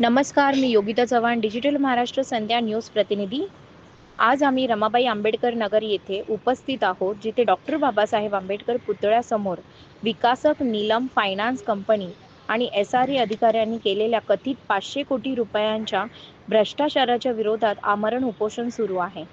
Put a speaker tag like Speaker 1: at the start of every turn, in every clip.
Speaker 1: नमस्कार मी Yogita Chavan digital Maharashtra Sandhya news प्रतिनिधी. आज आम्ही रमाबाई आंबेडकर नगर येथे उपस्थित आहोत जिथे डॉक्टर बाबासाहेब आंबेडकर पुतळ्यासमोर विकासक नीलम फायनान्स कंपनी आणि एस आर ए अधिकाऱ्यांनी केलेल्या कथित पाचशे कोटी रुपयांच्या भ्रष्टाचाराच्या विरोधात आमरण उपोषण सुरू आहे.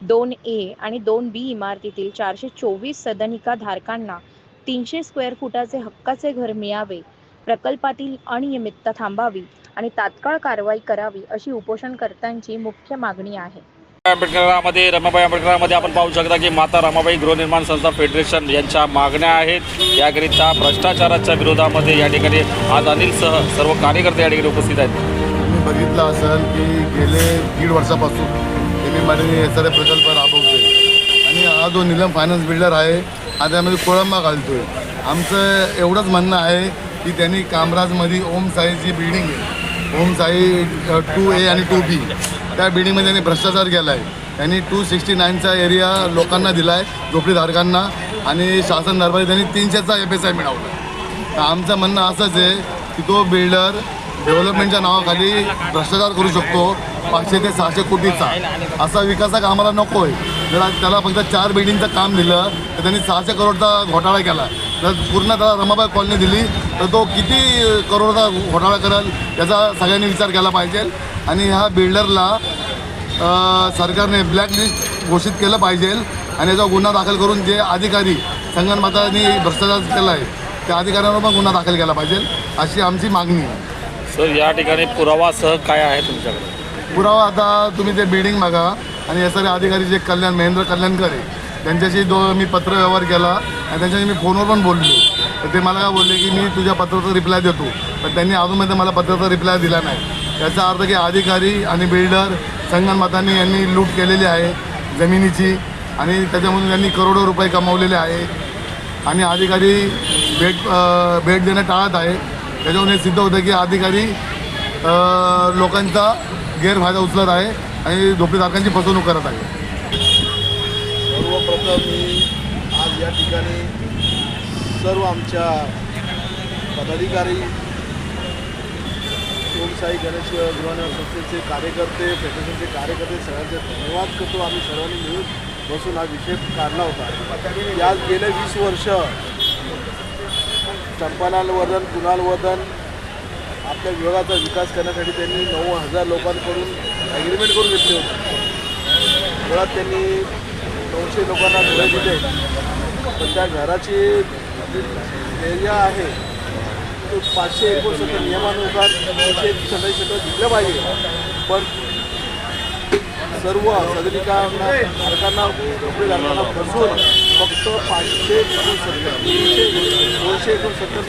Speaker 1: दोन ए आणि दोन बी इमारतीतील चारशे चोवीस सदनिका धारकांना तीनशे स्क्वेअर फुटाचे हक्काचे घर मिळावे प्रकल्पातील अनियमितता थांबावी आणि तात्काळ कारवाई करावी अशी उपोषणकर्त्यांची मुख्य मागणी आहे.
Speaker 2: आंबेडकरामध्ये रमाबाई आंबेडकरामध्ये आपण पाहू शकता की माता रमाबाई गृहनिर्माण संस्था फेडरेशन यांच्या मागण्या आहेत. याकरिता भ्रष्टाचाराच्या विरोधामध्ये या ठिकाणी आज अनिलसह सर्व कार्यकर्ते या ठिकाणी उपस्थित आहेत.
Speaker 3: तुम्ही बघितलं असेल की गेले दीड वर्षापासून एम आर सारे प्रकल्प राबवते आणि हा जो निलम फायनान्स बिल्डर आहे हा त्यामध्ये कोळंबा घालतोय. आमचं एवढंच म्हणणं आहे की त्यांनी कामराजमध्ये ओम साईची बिल्डिंग आहे. ओम साई टू ए आणि टू बी. त्या बिल्डिंगमध्ये त्यांनी भ्रष्टाचार केला आहे त्यांनी टू सिक्स्टी नाईनचा एरिया लोकांना दिला आहे झोपडीधारकांना आणि शासन दरबारी त्यांनी तीनशेचा एफ एस आय मिळवला. तर आमचं म्हणणं असंच आहे की तो बिल्डर डेव्हलपमेंटच्या नावाखाली भ्रष्टाचार करू शकतो पाचशे ते सहाशे कोटीचा. असा विकासक आम्हाला नको आहे जर त्याला फक्त चार बिल्डिंगचं काम दिलं तर त्यांनी सहाशे करोडचा घोटाळा केला. जर पूर्ण त्याला रमाबाई कॉलनी दिली. तर तो किती करोडचा घोटाळा करेल याचा सगळ्यांनी विचार केला पाहिजे. आणि ह्या बिल्डरला सरकारने ब्लॅकलिस्ट घोषित केलं पाहिजे. आणि याचा गुन्हा दाखल करून जे अधिकारी संगणमतानी भ्रष्टाचार केला आहे त्या अधिकाऱ्यांवर पण गुन्हा दाखल केला पाहिजे अशी आमची मागणी आहे.
Speaker 2: सर या ठिकाणी पुरावासह काय आहे तुमच्याकडे?
Speaker 3: पुरावा आता तुम्ही ते बिल्डिंग बघा. आणि हे सारे अधिकारी जे कल्याण महेंद्र कल्याणकर आहे त्यांच्याशी जो मी पत्र व्यवहार केला आणि त्यांच्याशी मी फोनवर पण बोललो. तर ते मला काय बोलले की मी तुझ्या पत्राचा रिप्लाय देतो. पण त्यांनी अजूनपर्यंत मला पत्राचा रिप्लाय दिला नाही. याचा अर्थ की अधिकारी आणि बिल्डर संगणमतांनी यांनी लूट केलेली आहे जमिनीची आणि त्याच्यामधून त्यांनी करोडो रुपये कमावलेले आहे. आणि अधिकारी भेट भेट देणं टाळत आहे. त्याच्यावरून हे सिद्ध होतं की अधिकारी लोकांचा गैरफायदा उचलत आहे आणि झोपडीधारकांची फसवणूक करत आहे.
Speaker 4: सर्वप्रथम मी आज या ठिकाणी सर्व आमच्या पदाधिकारी ओमसाई गणेश गृहनिर्माण संस्थेचे कार्यकर्ते फेडरेशनचे कार्यकर्ते सगळ्यांचे धन्यवाद करतो. आम्ही सर्वांनी मिळून बसून हा विषय काढला होता. याच गेले वीस वर्ष चंपालाल वदन कुणाल वदन आपल्या विभागाचा विकास करण्यासाठी त्यांनी नऊ हजार लोकांकडून ॲग्रीमेंट करून घेतले होते. मुळात त्यांनी दोनशे लोकांना घरं दिले. पण त्या घराची एरिया आहे. तो पाचशे एकोणसत्तर नियमानुसार दोनशे सत्तावीस सत्तर दिलं पाहिजे. पण सर्व सदनिकांना धारकांना धारकांना बसून फक्त पाचशे एकोणसत्तर तीनशे दोनशे एकोणसत्तरच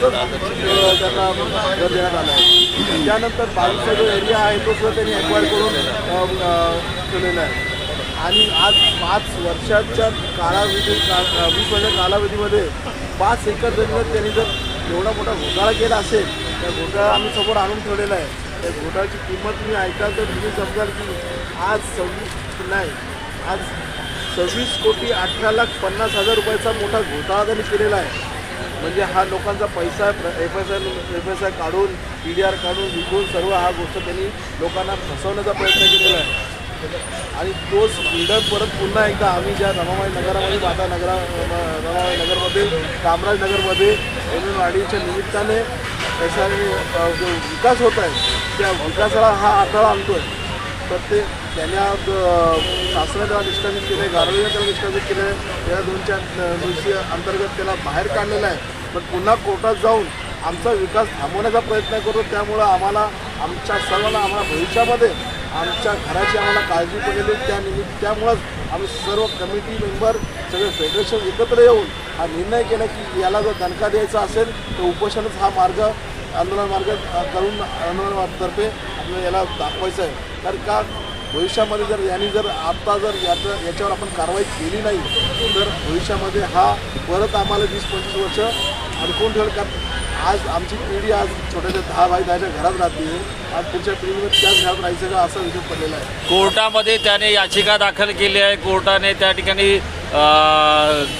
Speaker 4: त्यांना घर देण्यात आलं आहे. त्यानंतर बावीसचा जो एरिया आहे तो सुद्धा त्यांनी एक्वायर करून अं, ठेवलेला आहे. आणि आज पाच वर्षाच्या कालावधी का वीस वर्षाच्या कालावधीमध्ये पाच एकर जमिनीत त्यांनी जर एवढा मोठा घोटाळा केला असेल त्या घोटाळा आम्ही समोर आणून ठेवलेला आहे. त्या घोटाळ्याची किंमत तुम्ही ऐकाल तर तुम्ही समजाल की आज सव्वीस नाही आज सव्वीस कोटी अठरा लाख पन्नास हजार रुपयाचा मोठा घोटाळा त्यांनी केलेला आहे. म्हणजे हा लोकांचा पैसा F S I F S I काढून पी डी आर काढून विकून सर्व हा गोष्ट त्यांनी लोकांना फसवण्याचा प्रयत्न केलेला आहे. आणि तोच बिल्डर परत पुन्हा एकदा आम्ही ज्या रमाबाई नगरामध्ये माता नगरा रमा- रमाबाई नगरमध्ये कामराज नगरमध्ये एम एम वाडीच्या निमित्ताने त्याचा जो विकास होत आहे त्या विकासाला हा अडथळा आणतोय. तर ते त्याने आज अ, शासनाने त्याला निष्कासित केलं गारवीने त्याला निष्कासित केलं आहे या दोन चार दिवशी अंतर्गत त्याला बाहेर काढलेलं आहे. पण पुन्हा कोर्टात जाऊन आमचा विकास थांबवण्याचा प्रयत्न करतो. त्यामुळं आम्हाला आमच्या सर्वांना आम्हाला भविष्यामध्ये आमच्या घराची आम्हाला काळजी पडलेली त्या निमित्त त्यामुळंच आम्ही सर्व कमिटी मेंबर सगळे फेडरेशन एकत्र येऊन हा निर्णय केला की याला जर दणका द्यायचा असेल तर उपोषणच हा मार्ग आंदोलन मार्ग करून आंदोलनातर्फे आपल्याला याला दाखवायचं आहे. कारण का भविष्यामध्ये जर यांनी जर आत्ता जर याचं याच्यावर आपण कारवाई केली नाही तर भविष्यामध्ये हा परत आम्हाला वीस पंचवीस वर्ष अडकून ठेवेल आज आमची पिढी आज छोट्याशा दहा बाय दहाच्या घरात राहते. आज पुढच्या पिढीमध्ये त्याच घरात राहायचं का असा विषय पडलेला आहे.
Speaker 2: कोर्टामध्ये त्याने याचिका दाखल केली आहे. कोर्टाने त्या ठिकाणी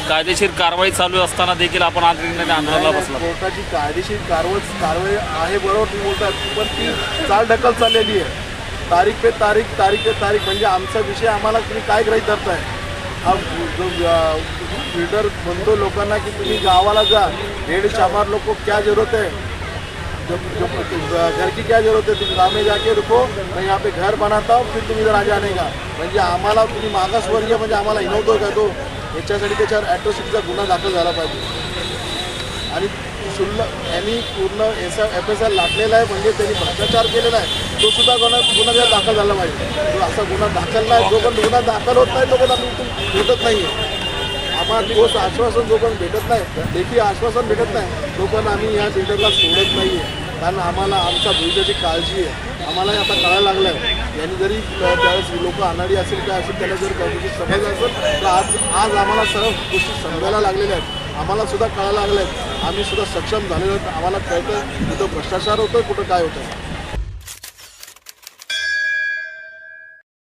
Speaker 2: कायदेशीर कारवाई चालू असताना देखील आपण निर्णय आंदोलनाला बसला.
Speaker 4: कोर्टाची कायदेशीर कारवाई कारवाई आहे बरोबर तुम्ही बोलतात पण ती चाल ढकल चाललेली आहे. तारीख पे तारीख तारीख पे तारीख म्हणजे आमचा विषय आम्हाला तुम्ही काय गृहीत धरताय? हा जो बिल्डर म्हणतो लोकांना की तुम्ही गावाला जा. डेढ़ चार लोग को क्या जरूरत है जब घर की क्या जरूरत है तुम गाँव में जाके रुको मैं यहाँ पे घर बनाता हूँ फिर तुम्ही जर आ जाने का. म्हणजे आम्हाला तुम्ही मागासवर्गीय म्हणजे आम्हाला हिनवतो का तो याच्यासाठी त्याच्यावर ॲट्रॉसिटीचा गुन्हा दाखल झाला पाहिजे. आणि शुल्लक यांनी पूर्ण एस एफ एस आर लाटलेला आहे म्हणजे त्यांनी भ्रष्टाचार केलेला आहे. तो सुद्धा गुन्हा गुन्हा त्याला दाखल झाला पाहिजे. तो असा गुन्हा दाखल नाही. जो पण गुन्हा दाखल होत नाही तो पण आम्ही भेटत नाही. आहे आम्हाला ठोस आश्वासन जो पण भेटत नाही लेखी आश्वासन भेटत नाही तो पण आम्ही या सेंटरला सोडत नाही आहे कारण आम्हाला आमच्या भविष्याची काळजी आहे. आम्हाला आता कळायला लागलं आहे यांनी जरी त्यावेळेस लोक अनाडी असेल काय असेल त्याला जर गोष्टी समजलं असेल तर आज आज आम्हाला सर्व गोष्टी समजायला लागलेल्या आहेत. आम्हाला सुद्धा कळायला लागलं आम्ही सुद्धा सक्षम झालेलो आम्हाला कळतं कुठं भ्रष्टाचार होतोय कुठं काय होतं